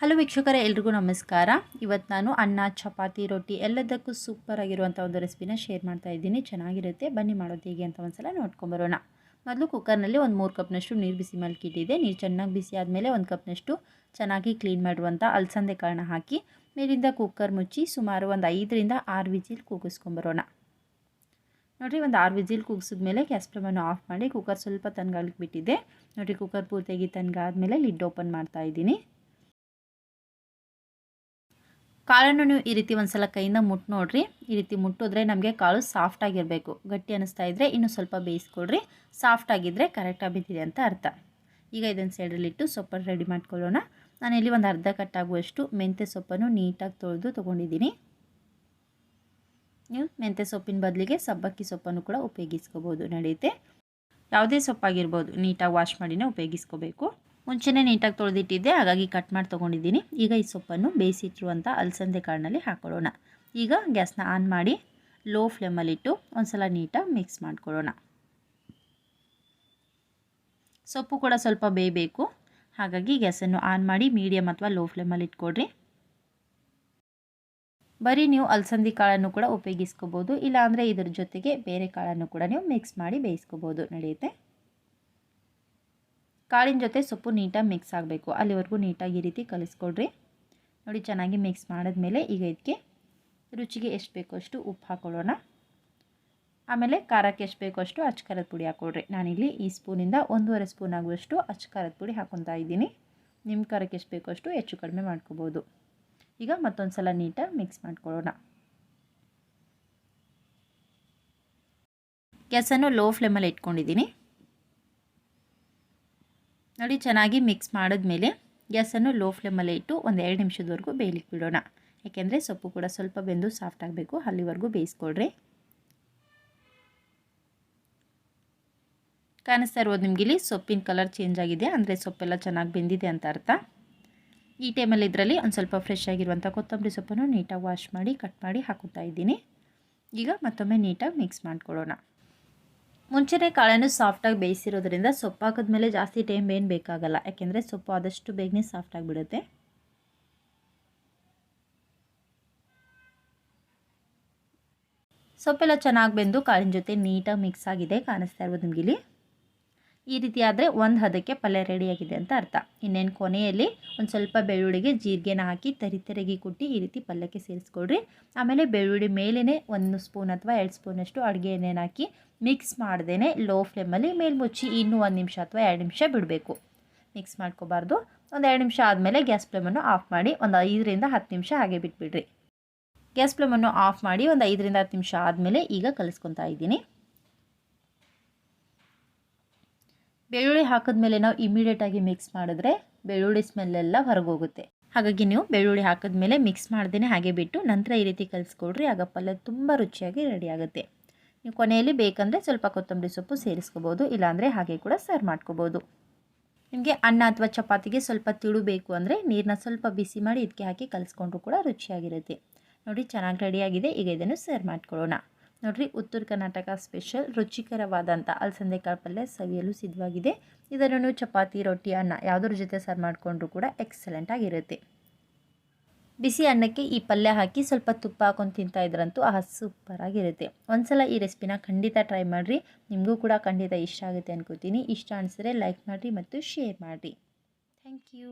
Hello ವೀಕ್ಷಕರೇ, ಎಲ್ರಿಗೂ ನಮಸ್ಕಾರ. ಇವತ್ತು ನಾನು ಅನ್ನ, ಚಪಾತಿ, ರೊಟ್ಟಿ ಎಲ್ಲದಕ್ಕೂ ಸೂಪರ್ ಆಗಿರುವಂಥ ಒಂದು ರೆಸಿಪಿನ ಶೇರ್ ಮಾಡ್ತಾ ಇದ್ದೀನಿ. ಚೆನ್ನಾಗಿರುತ್ತೆ. ಬನ್ನಿ ಮಾಡೋದು ಹೇಗೆ ಅಂತ ಒಂದು ಸಲ ನೋಡ್ಕೊಂಬರೋಣ ಮೊದಲು ಕುಕ್ಕರ್ನಲ್ಲಿ ಒಂದು ಮೂರು ಕಪ್ನಷ್ಟು ನೀರು ಬಿಸಿ ಮಲ್ಕಿಟ್ಟಿದೆ ನೀರು ಚೆನ್ನಾಗಿ ಬಿಸಿ ಆದಮೇಲೆ ಒಂದು ಕಪ್ನಷ್ಟು ಚೆನ್ನಾಗಿ ಕ್ಲೀನ್ ಮಾಡಿರುವಂಥ ಅಲಸಂದೆ ಕಾಳನ್ನ ಹಾಕಿ ಮೇಲಿಂದ ಕುಕ್ಕರ್ ಮುಚ್ಚಿ ಸುಮಾರು ಒಂದು ಐದರಿಂದ ಆರು ವಿಜಿಲ್ ಕೂಗಿಸ್ಕೊಂಬರೋಣ ನೋಡಿರಿ, ಒಂದು ಆರು ವಿಜಿಲ್ ಕೂಗಿಸಿದ್ಮೇಲೆ ಗ್ಯಾಸ್ ಫ್ಲೇಮನ್ನು ಆಫ್ ಮಾಡಿ ಕುಕ್ಕರ್ ಸ್ವಲ್ಪ ಬಿಟ್ಟಿದ್ದೆ. ನೋಡಿರಿ ಕುಕ್ಕರ್ ಪೂರ್ತಿಯಾಗಿ ತನ್ಗಾದ್ಮೇಲೆ ಲಿಡ್ ಓಪನ್ ಮಾಡ್ತಾ ಇದ್ದೀನಿ. ಕಾಳನ್ನು ನೀವು ಈ ರೀತಿ ಒಂದು ಸಲ ಕೈಯಿಂದ ಮುಟ್ಟು ನೋಡಿರಿ. ಈ ರೀತಿ ಮುಟ್ಟಿದ್ರೆ ನಮಗೆ ಕಾಳು ಸಾಫ್ಟ್ ಆಗಿರಬೇಕು. ಗಟ್ಟಿ ಅನ್ನಿಸ್ತಾ ಇದ್ದರೆ ಇನ್ನು ಸ್ವಲ್ಪ ಬೇಯಿಸ್ಕೊಳ್ರಿ ಆಗಿದ್ರೆ ಕರೆಕ್ಟಾಗಿ ಬಿದ್ದಿದೆ ಅಂತ ಅರ್ಥ. ಈಗ ಇದನ್ನು ಸೈಡಲ್ಲಿಟ್ಟು ಸೊಪ್ಪನ್ನು ರೆಡಿ ಮಾಡ್ಕೊಳ್ಳೋಣ. ಇಲ್ಲಿ ಒಂದು ಅರ್ಧ ಕಟ್ಟಾಗುವಷ್ಟು ಮೆಂತ್ಯ ಸೊಪ್ಪನ್ನು ನೀಟಾಗಿ ತೊಳೆದು ತೊಗೊಂಡಿದ್ದೀನಿ. ನೀವು ಮೆಂತ್ಯ ಸೊಪ್ಪಿನ ಬದಲಿಗೆ ಸಬ್ಬಕ್ಕಿ ಸೊಪ್ಪನ್ನು ಕೂಡ ಉಪಯೋಗಿಸ್ಕೋಬೋದು. ನಡೆಯುತ್ತೆ. ಯಾವುದೇ ಸೊಪ್ಪಾಗಿರ್ಬೋದು, ನೀಟಾಗಿ ವಾಶ್ ಮಾಡಿನೇ ಉಪಯೋಗಿಸ್ಕೋಬೇಕು. ಮುಂಚೆನೇ ನೀಟಾಗಿ ತೊಳೆದಿಟ್ಟಿದ್ದೆ, ಹಾಗಾಗಿ ಕಟ್ ಮಾಡಿ ತೊಗೊಂಡಿದ್ದೀನಿ. ಈಗ ಈ ಸೊಪ್ಪನ್ನು ಬೇಯಿಸಿಟ್ಟಿರುವಂಥ ಅಲಸಂದೆ ಕಾಳಿನಲ್ಲಿ ಹಾಕೊಳ್ಳೋಣ. ಈಗ ಗ್ಯಾಸ್ನ ಆನ್ ಮಾಡಿ ಲೋ ಫ್ಲೇಮಲ್ಲಿಟ್ಟು ಒಂದು ಸಲ ನೀಟಾಗಿ ಮಿಕ್ಸ್ ಮಾಡ್ಕೊಳ್ಳೋಣ. ಸೊಪ್ಪು ಕೂಡ ಸ್ವಲ್ಪ ಬೇಯಬೇಕು. ಹಾಗಾಗಿ ಗ್ಯಾಸನ್ನು ಆನ್ ಮಾಡಿ ಮೀಡಿಯಮ್ ಅಥವಾ ಲೋ ಫ್ಲೇಮಲ್ಲಿ ಇಟ್ಕೊಡ್ರಿ ಬರೀ ನೀವು ಅಲಸಂದಿ ಕಾಳನ್ನು ಕೂಡ ಉಪಯೋಗಿಸ್ಕೋಬೋದು. ಇಲ್ಲಾಂದರೆ ಇದರ ಜೊತೆಗೆ ಬೇರೆ ಕಾಳನ್ನು ಕೂಡ ನೀವು ಮಿಕ್ಸ್ ಮಾಡಿ ಬೇಯಿಸ್ಕೋಬೋದು. ನಡೆಯುತ್ತೆ? ಕಾಳಿನ ಜೊತೆ ಸೊಪ್ಪು ನೀಟಾಗಿ ಮಿಕ್ಸ್ ಆಗಬೇಕು. ಅಲ್ಲಿವರೆಗೂ ನೀಟಾಗಿ ಈ ರೀತಿ ಕಲಿಸ್ಕೊಡ್ರಿ. ನೋಡಿ, ಚೆನ್ನಾಗಿ ಮಿಕ್ಸ್ ಮಾಡಿದ್ಮೇಲೆ ಈಗ ಇದಕ್ಕೆ ರುಚಿಗೆ ಎಷ್ಟು ಬೇಕೋ ಅಷ್ಟು ಉಪ್ಪು ಹಾಕೊಳ್ಳೋಣ. ಆಮೇಲೆ ಖಾರಕ್ಕೆ ಎಷ್ಟು ಬೇಕೋ ಅಷ್ಟು ಅಚ್ಕಾರದ ಪುಡಿ ಹಾಕ್ಕೊಡ್ರಿ. ನಾನಿಲ್ಲಿ ಈ ಸ್ಪೂನಿಂದ ಒಂದೂವರೆ ಸ್ಪೂನ್ ಆಗುವಷ್ಟು ಅಚ್ಕಾರದ ಪುಡಿ ಹಾಕೊತಾ ಇದ್ದೀನಿ. ನಿಮ್ಮ ಖಾರಕ್ಕೆ ಎಷ್ಟು ಬೇಕೋ ಅಷ್ಟು ಹೆಚ್ಚು ಕಡಿಮೆ ಮಾಡ್ಕೋಬೋದು. ಈಗ ಮತ್ತೊಂದು ಸಲ ನೀಟಾಗಿ ಮಿಕ್ಸ್ ಮಾಡ್ಕೊಳ್ಳೋಣ. ಗ್ಯಾಸನ್ನು ಲೋ ಫ್ಲೇಮಲ್ಲಿ ಇಟ್ಕೊಂಡಿದ್ದೀನಿ. ನೋಡಿ, ಚೆನ್ನಾಗಿ ಮಿಕ್ಸ್ ಮಾಡಿದ್ಮೇಲೆ ಗ್ಯಾಸನ್ನು ಲೋ ಫ್ಲೇಮಲ್ಲೇ ಇಟ್ಟು ಒಂದು ಎರಡು ನಿಮಿಷದವರೆಗೂ ಬೇಯಲಿಕ್ಕೆ ಬಿಡೋಣ. ಯಾಕೆಂದರೆ ಸೊಪ್ಪು ಕೂಡ ಸ್ವಲ್ಪ ಬೆಂದು ಸಾಫ್ಟ್ ಆಗಬೇಕು. ಅಲ್ಲಿವರೆಗೂ ಬೇಯಿಸ್ಕೊಡ್ರಿ ಕಾಣಿಸ್ತಾ ಇರೋದು ನಿಮ್ಗೆ ಇಲ್ಲಿ? ಸೊಪ್ಪಿನ ಕಲರ್ ಚೇಂಜ್ ಆಗಿದೆ. ಅಂದರೆ ಸೊಪ್ಪೆಲ್ಲ ಚೆನ್ನಾಗಿ ಬೆಂದಿದೆ ಅಂತ ಅರ್ಥ. ಈ ಟೈಮಲ್ಲಿ ಇದರಲ್ಲಿ ಒಂದು ಸ್ವಲ್ಪ ಫ್ರೆಶ್ ಆಗಿರುವಂಥ ಕೊತ್ತಂಬರಿ ಸೊಪ್ಪನ್ನು ನೀಟಾಗಿ ವಾಶ್ ಮಾಡಿ ಕಟ್ ಮಾಡಿ ಹಾಕುತ್ತಾ ಇದ್ದೀನಿ. ಈಗ ಮತ್ತೊಮ್ಮೆ ನೀಟಾಗಿ ಮಿಕ್ಸ್ ಮಾಡ್ಕೊಳ್ಳೋಣ. ಮುಂಚೆನೇ ಕಾಳನ್ನು ಸಾಫ್ಟಾಗಿ ಬೇಯಿಸಿರೋದ್ರಿಂದ ಸೊಪ್ಪು ಹಾಕಿದ್ಮೇಲೆ ಜಾಸ್ತಿ ಟೈಮ್ ಏನು ಬೇಕಾಗಲ್ಲ. ಯಾಕೆಂದರೆ ಸೊಪ್ಪು ಆದಷ್ಟು ಬೇಗನೆ ಸಾಫ್ಟಾಗಿ ಬಿಡುತ್ತೆ ಸೊಪ್ಪೆಲ್ಲ ಚೆನ್ನಾಗಿ ಬೆಂದು ಕಾಳಿನ ಜೊತೆ ನೀಟಾಗಿ ಮಿಕ್ಸ್ ಆಗಿದೆ. ಕಾಣಿಸ್ತಾ ಇರ್ಬೋದು ನಿಮಗೆ ಇಲ್ಲಿ? ಈ ರೀತಿ ಆದರೆ ಒಂದು ಹದಕ್ಕೆ ಪಲ್ಯ ರೆಡಿಯಾಗಿದೆ ಅಂತ ಅರ್ಥ. ಇನ್ನೇನು ಕೊನೆಯಲ್ಲಿ ಒಂದು ಸ್ವಲ್ಪ ಬೆಳ್ಳುಳ್ಳಿಗೆ ಜೀರಿಗೆನ ಹಾಕಿ ತರಿ ತೆರಗಿ ಕುಟ್ಟಿ ಈ ರೀತಿ ಪಲ್ಯಕ್ಕೆ ಸೇರಿಸ್ಕೊಡ್ರಿ ಆಮೇಲೆ ಬೆಳ್ಳುಳ್ಳಿ ಮೇಲೇ ಒಂದು ಸ್ಪೂನ್ ಅಥವಾ ಎರಡು ಸ್ಪೂನಷ್ಟು ಅಡುಗೆ ಎಣ್ಣೆನ ಹಾಕಿ ಮಿಕ್ಸ್ ಮಾಡ್ದೇ ಲೋ ಫ್ಲೇಮಲ್ಲಿ ಮೇಲೆ ಮುಚ್ಚಿ ಇನ್ನೂ ಒಂದು ನಿಮಿಷ ಅಥವಾ ಎರಡು ನಿಮಿಷ ಬಿಡಬೇಕು. ಮಿಕ್ಸ್ ಮಾಡ್ಕೋಬಾರ್ದು. ಒಂದು ಎರಡು ನಿಮಿಷ ಆದಮೇಲೆ ಗ್ಯಾಸ್ ಫ್ಲೇಮನ್ನು ಆಫ್ ಮಾಡಿ ಒಂದು ಐದರಿಂದ ಹತ್ತು ನಿಮಿಷ ಹಾಗೆ ಬಿಟ್ಬಿಡ್ರಿ. ಗ್ಯಾಸ್ ಫ್ಲೇಮನ್ನು ಆಫ್ ಮಾಡಿ ಒಂದು ಐದರಿಂದ ಹತ್ತು ನಿಮಿಷ ಆದಮೇಲೆ ಈಗ ಕಲಿಸ್ಕೊತಾ ಇದ್ದೀನಿ. ಬೆಳ್ಳುಳ್ಳಿ ಹಾಕಿದ್ಮೇಲೆ ನಾವು ಇಮಿಡಿಯೇಟಾಗಿ ಮಿಕ್ಸ್ ಮಾಡಿದ್ರೆ ಬೆಳ್ಳುಳ್ಳಿ ಸ್ಮೆಲ್ಲೆಲ್ಲ ಹೊರಗೋಗುತ್ತೆ. ಹಾಗಾಗಿ ನೀವು ಬೆಳ್ಳುಳ್ಳಿ ಹಾಕಿದ್ಮೇಲೆ ಮಿಕ್ಸ್ ಮಾಡ್ದೇ ಹಾಗೆ ಬಿಟ್ಟು ನಂತರ ಈ ರೀತಿ ಕಲಿಸ್ಕೊಡ್ರಿ, ಆಗ ಪಲ್ಯ ತುಂಬ ರುಚಿಯಾಗಿ ರೆಡಿ ಆಗುತ್ತೆ. ನೀವು ಕೊನೆಯಲ್ಲಿ ಬೇಕಂದರೆ ಸ್ವಲ್ಪ ಕೊತ್ತಂಬರಿ ಸೊಪ್ಪು ಸೇರಿಸ್ಕೋಬೋದು, ಇಲ್ಲಾಂದರೆ ಹಾಗೆ ಕೂಡ ಸರ್ವ್ ಮಾಡ್ಕೋಬೋದು. ನಿಮಗೆ ಅನ್ನ ಅಥವಾ ಚಪಾತಿಗೆ ಸ್ವಲ್ಪ ತಿಳು ಬೇಕು ಅಂದರೆ ನೀರನ್ನ ಸ್ವಲ್ಪ ಬಿಸಿ ಮಾಡಿ ಇದಕ್ಕೆ ಹಾಕಿ ಕಲಿಸ್ಕೊಂಡ್ರು ಕೂಡ ರುಚಿಯಾಗಿರುತ್ತೆ. ನೋಡಿ ಚೆನ್ನಾಗಿ ರೆಡಿಯಾಗಿದೆ ಈಗ ಇದನ್ನು ಸರ್ವ್ ಮಾಡ್ಕೊಳ್ಳೋಣ. ನೋಡಿರಿ ಉತ್ತರ ಕರ್ನಾಟಕ ಸ್ಪೆಷಲ್ ರುಚಿಕರವಾದಂಥ ಅಲಸಂದೆ ಕಾಳು ಪಲ್ಯ ಸವಿಯಲು ಸಿದ್ಧವಾಗಿದೆ. ಇದನ್ನು ಚಪಾತಿ, ರೊಟ್ಟಿ, ಅನ್ನ ಯಾವುದ್ರ ಜೊತೆ ಸರ್ವ್ ಮಾಡಿಕೊಂಡ್ರು ಕೂಡ ಎಕ್ಸಲೆಂಟ್ ಆಗಿರುತ್ತೆ. ಬಿಸಿ ಅನ್ನಕ್ಕೆ ಈ ಪಲ್ಯ ಹಾಕಿ ಸ್ವಲ್ಪ ತುಪ್ಪ ಹಾಕೊಂಡು ತಿಂತಾ ಇದ್ರಂತೂ ಆ ಸೂಪರಾಗಿರುತ್ತೆ ಒಂದ್ಸಲ ಈ ರೆಸಿಪಿನ ಖಂಡಿತ ಟ್ರೈ ಮಾಡಿರಿ. ನಿಮಗೂ ಕೂಡ ಖಂಡಿತ ಇಷ್ಟ ಆಗುತ್ತೆ ಅನ್ಕೋತೀನಿ. ಇಷ್ಟ ಅನಿಸಿದ್ರೆ ಲೈಕ್ ಮಾಡಿರಿ ಮತ್ತು ಶೇರ್ ಮಾಡಿರಿ. Thank you